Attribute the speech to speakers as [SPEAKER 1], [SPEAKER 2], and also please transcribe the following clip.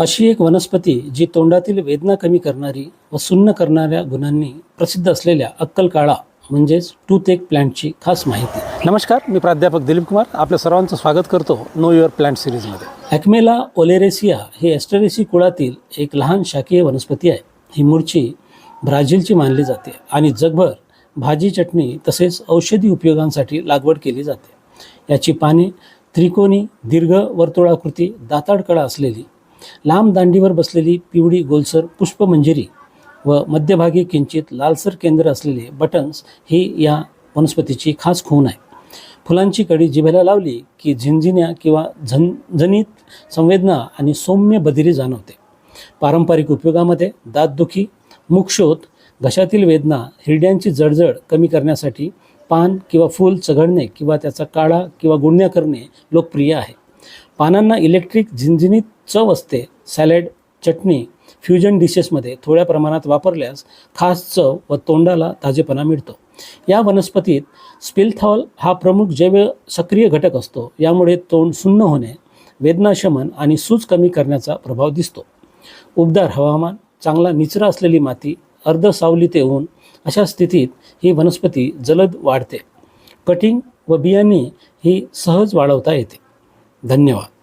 [SPEAKER 1] अशी एक वनस्पती जी तोंडातील वेदना कमी करणारी व सुन्न करणाऱ्या गुणांनी प्रसिद्ध असलेल्या अक्कल काळा म्हणजेच टूथ एक प्लांटची खास माहिती. नमस्कार मी प्राध्यापक दिलीप कुमार. आपल्या सर्वांचं स्वागत करतो नो युअर प्लांट सिरीजमध्ये. ॲक्मेला ओलेरेसिया ही एस्टरेसी कुळातील एक लहान शाकीय वनस्पती आहे. ही मूळची ब्राझीलची मानली जाते आणि जगभर भाजी चटणी तसेच औषधी उपयोगांसाठी लागवड केली जाते. याची पाने त्रिकोणी दीर्घ वर्तुळाकृती दाताड कडा असलेली लांब दांडीवर बसलेली पिवळी गोलसर पुष्पमंजिरी व मध्यभागी किंचित लालसर केंद्र असलेले बटन्स ही या वनस्पतीची खास खून आहे. फुलांची कडी जिभेला लावली की झिंझिन्या किंवा झणझणीत संवेदना आणि सौम्य बदिरी जाणवते. पारंपरिक उपयोगामध्ये दातदुखी मुखशोथ घशातील वेदना हिरड्यांची जडजड कमी करण्यासाठी पान किंवा फूल चघळणे किंवा त्याचा काळा किंवा गुळण्या करणे लोकप्रिय आहे. पानांना इलेक्ट्रिक झिंझिनीत चव असते. सॅलड चटणी फ्युजन डिशेसमध्ये थोड्या प्रमाणात वापरल्यास खास चव व तोंडाला ताजेपणा मिळतो. या वनस्पतीत स्पिलथॉल हा प्रमुख जैव सक्रिय घटक असतो. यामुळे तोंड सुन्न होणे वेदनाशमन आणि सूज कमी करण्याचा प्रभाव दिसतो. उबदार हवामान चांगला निचरा असलेली माती अर्ध सावली ते ऊन अशा स्थितीत ही वनस्पती जलद वाढते. कटिंग व बियाणे ही सहज वाढवता येते. धन्यवाद.